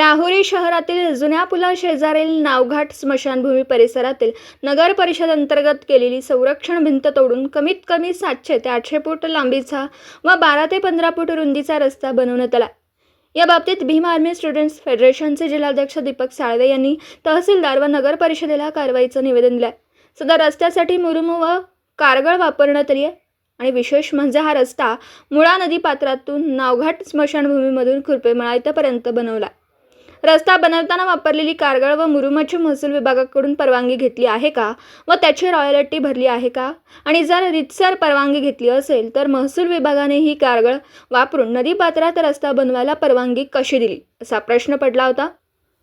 राहुरी शहरातील जुन्या पुला शेजारील नावघाट स्मशानभूमी परिसरातील नगर परिषद अंतर्गत केलेली संरक्षण भिंत तोडून कमीत कमी सातशे ते आठशे फूट लांबीचा व बारा ते पंधरा फूट रुंदीचा रस्ता बनवण्यात आला. या बाबतीत भीम आर्मी स्टुडंट्स फेडरेशनचे जिल्हाध्यक्ष दीपक साळवे यांनी तहसीलदार व नगर परिषदेला कारवाईचं निवेदन दिलं सध्या रस्त्यासाठी मुरुम व कारगळ वापरण्यात आली आहे आणि विशेष म्हणजे हा रस्ता मुळा नदी पात्रातून नावघाट स्मशानभूमीमधून खुरपेमळा इथपर्यंत बनवला. रस्ता बनवताना वापरलेली कारगळ व मुरुमाची महसूल विभागाकडून परवानगी घेतली आहे का? व त्याची रॉयल्टी भरली आहे का? आणि जर रितसर परवानगी घेतली असेल तर महसूल विभागाने ही कारगळ वापरून नदीपात्रात रस्ता बनवायला परवानगी कशी दिली? असा प्रश्न पडला होता.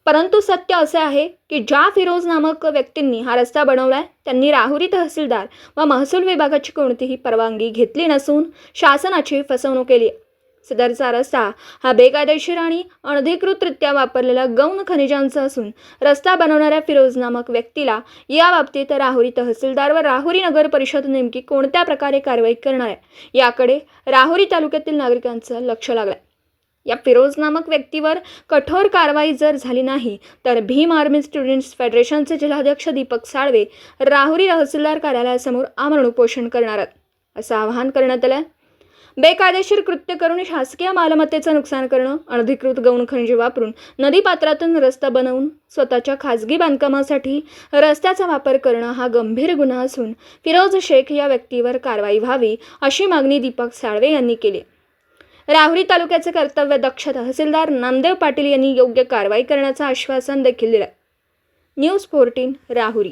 परंतु सत्य असे आहे की ज्या फिरोज नामक व्यक्तींनी हा रस्ता बनवलाय त्यांनी राहुरी तहसीलदार व महसूल विभागाची कोणतीही परवानगी घेतली नसून शासनाची फसवणूक केली. आहे. सदरचा रस्ता हा बेकायदेशीर आणि अनधिकृतरित्या वापरलेला गौण खनिजांचा असून रस्ता बनवणाऱ्या फिरोज नामक व्यक्तीला या बाबतीत राहुरी तहसीलदार व राहुरी नगर परिषद नेमकी कोणत्या प्रकारे कारवाई करणार आहे? याकडे राहुरी तालुक्यातील नागरिकांचं लक्ष लागलं या फिरोज नामक व्यक्तीवर कठोर कारवाई जर झाली नाही तर भीम आर्मी स्टुडंट्स फेडरेशनचे जिल्हाध्यक्ष दीपक साळवे राहुरी तहसीलदार कार्यालयासमोर आमरण उपोषण करणार आहेत असं आवाहन करण्यात आलं आहे बेकायदेशीर कृत्य करून शासकीय मालमत्तेचं नुकसान करणं अनधिकृत गौण खनिजे वापरून नदीपात्रातून रस्ता बनवून स्वतःच्या खाजगी बांधकामासाठी रस्त्याचा वापर करणं हा गंभीर गुन्हा असून फिरोज शेख या व्यक्तीवर कारवाई व्हावी अशी मागणी दीपक साळवे यांनी केली. राहुरी तालुक्याचे कर्तव्य दक्ष तहसीलदार नामदेव पाटील यांनी योग्य कारवाई करण्याचं आश्वासन देखील दिलं. News fourteen Rahuri.